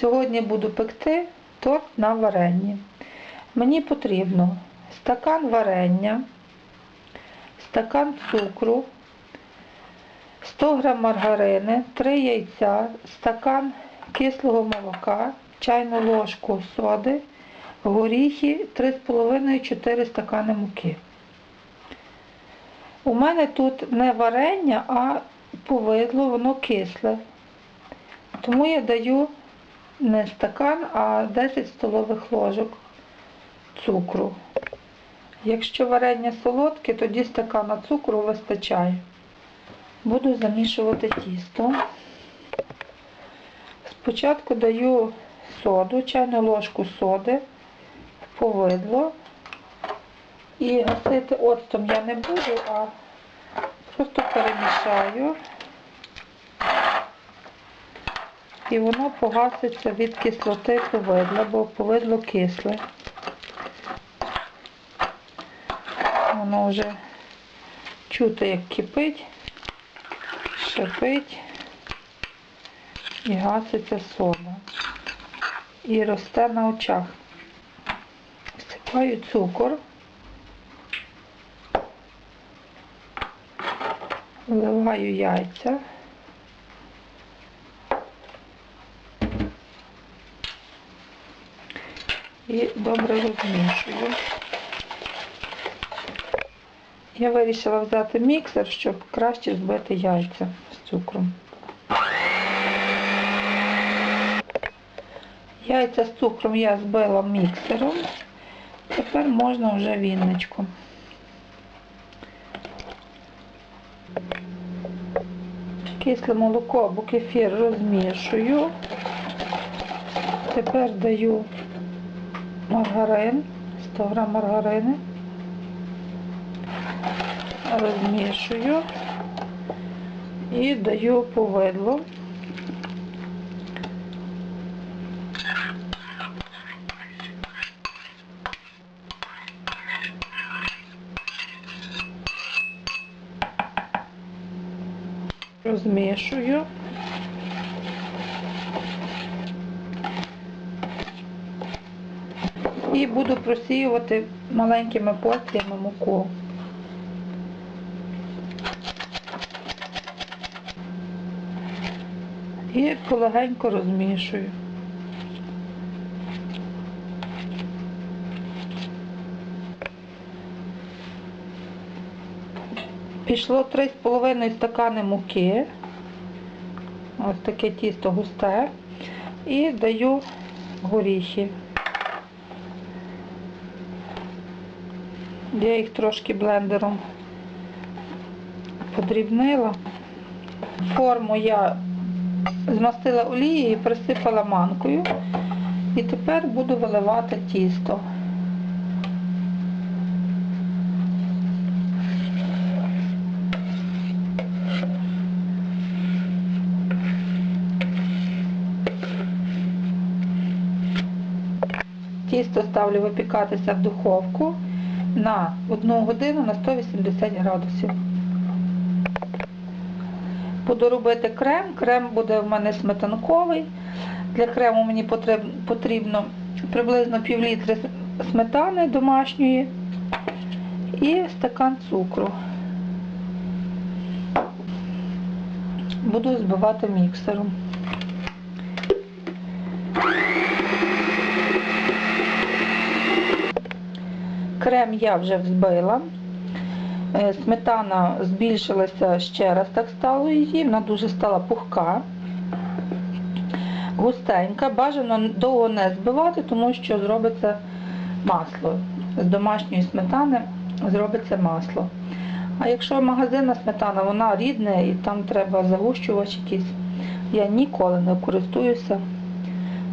Сьогодні буду пекти торт на варенні. Мені потрібно стакан варення, стакан цукру, 100 г маргарини, 3 яйця, стакан кислого молока, чайну ложку соди, горіхи 3,5-4 стакани муки. У мене тут не варення, а повидло, воно кисле. Тому я даю не стакан, а 10 столових ложок цукру. Якщо варення солодке, тоді стакана цукру вистачає. Буду замішувати тісто. Спочатку даю соду, чайну ложку соди в повидло. І гасити оцтом я не буду, а просто перемішаю. І воно погаситься від кислоти повидла, бо повидло кисле. Воно вже чути, як кипить, шипить і гаситься сода. І росте на очах. Всипаю цукор. Вливаю яйця. І добре розмішую. Я вирішила взяти міксер, щоб краще збити яйця з цукром. Яйця з цукром я збила міксером. Тепер можна вже вінничком. Кисле молоко або кефір розмішую. Тепер даю маргарин, 100 грам маргарини. Розмішую і даю повидло. Розмішую. І буду просіювати маленькими порціями муку. І полегенько розмішую. Пішло 3,5 стакани муки. Ось таке тісто густе. І даю горіхи. Я їх трошки блендером подрібнила. Форму я змастила олією і присипала манкою. І тепер буду виливати тісто. Тісто ставлю випікатися в духовку на 1 годину на 180 градусів. Буду робити крем. Крем буде в мене сметанковий. Для крему мені потрібно приблизно пів літри сметани домашньої і стакан цукру. Буду збивати міксером. Крем я вже взбила. Е, Сметана збільшилася ще раз, так стало її, вона дуже стала пухка, густенька. Бажано довго не збивати, тому що зробиться масло. З домашньої сметани зробиться масло. А якщо магазинна сметана, вона рідна і там треба загущувач якийсь, я ніколи не користуюся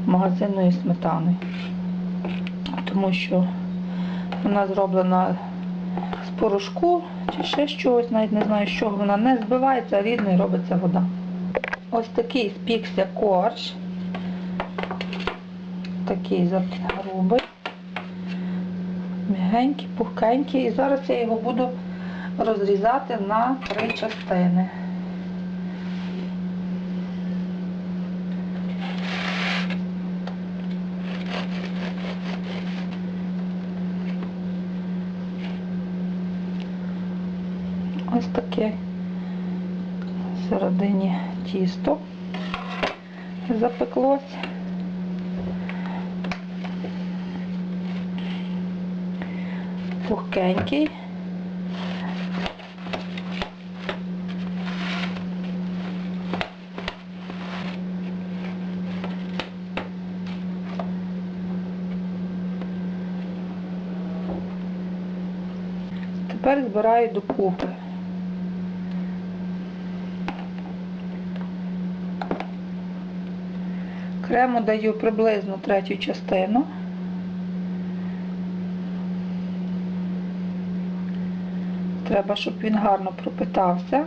магазинною сметаною, тому що вона зроблена з порошку чи ще з чогось, навіть не знаю з чого. Вона не збивається, а рідно робиться вода. Ось такий спікся корж. Такий грубий. Мягенький, пухкенький. І зараз я його буду розрізати на три частини. Ось таке всередині тісто запеклось. Пухкенький. Тепер збираю докупи. Крему даю приблизно третю частину. Треба, щоб він гарно пропитався.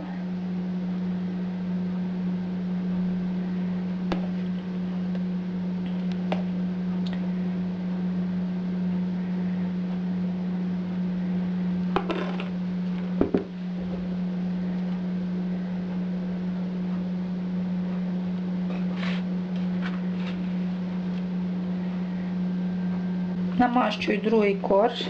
Намащую другий корж.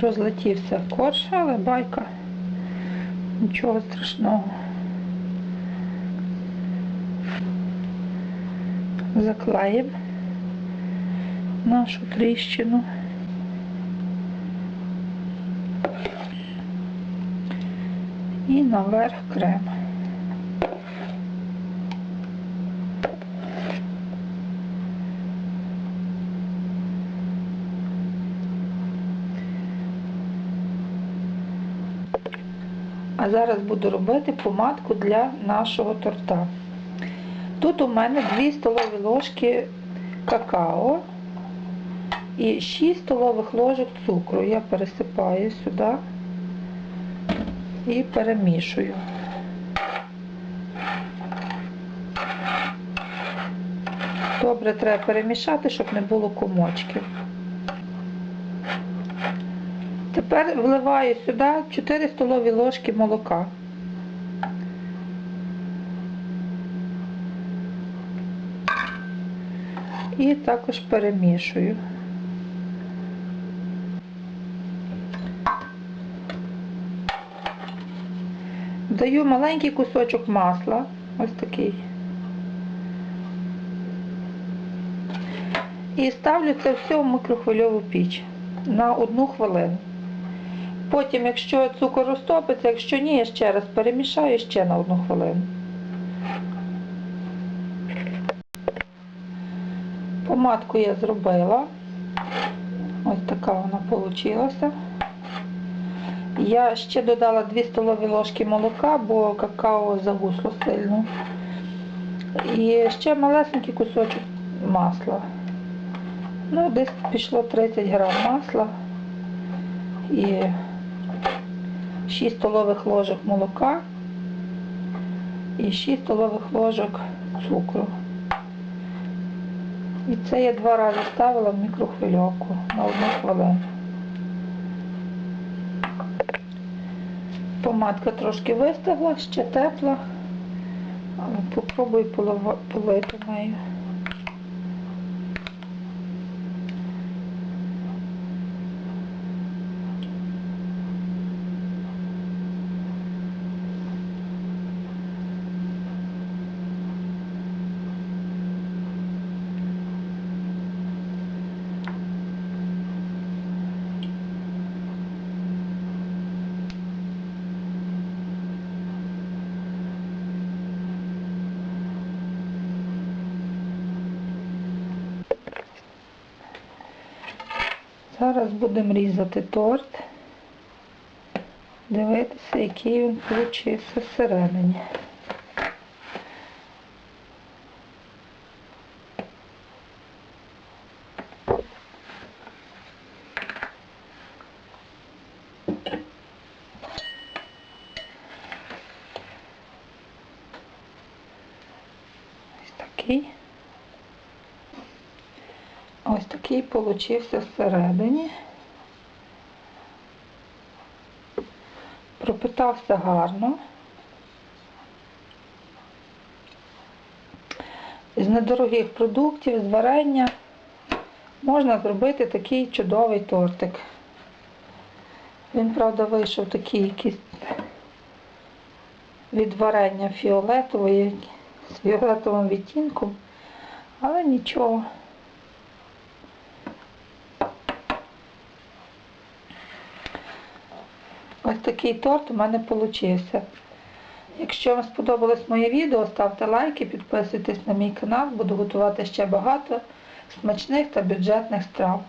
Розлетівся корж, але байка. Нічого страшного. Заклаємо нашу тріщину. І наверх крем. А зараз буду робити помадку для нашого торта. Тут у мене 2 столові ложки какао і 6 столових ложок цукру. Я пересипаю сюди і перемішую. Добре треба перемішати, щоб не було комочків. Тепер вливаю сюди 4 столові ложки молока. І також перемішую. Даю маленький кусочок масла, ось такий. І ставлю це все в микрохвильову піч на одну хвилину. Потім, якщо цукор розтопиться, якщо ні, я ще раз перемішаю ще на одну хвилину. Помадку я зробила. Ось така вона вийшла. Я ще додала 2 столові ложки молока, бо какао загусло сильно. І ще малесенький кусочок масла. Ну, десь пішло 30 грам масла і 6 столових ложок молока і 6 столових ложок цукру. І це я два рази ставила в мікрохвильовку на одну хвилину. Помадка трошки вистигла, ще тепла, попробую полити нею. Зараз будемо різати торт, дивитися, який він получився всередині. Ось такий. Ось такий получився всередині. Пропитався гарно. З недорогих продуктів, з варення можна зробити такий чудовий тортик. Він, правда, вийшов такий якийсь від варення фіолетовий, з фіолетовим відтінком, але нічого. Ось такий торт у мене вийшов. Якщо вам сподобалось моє відео, ставте лайки, підписуйтесь на мій канал, буду готувати ще багато смачних та бюджетних страв.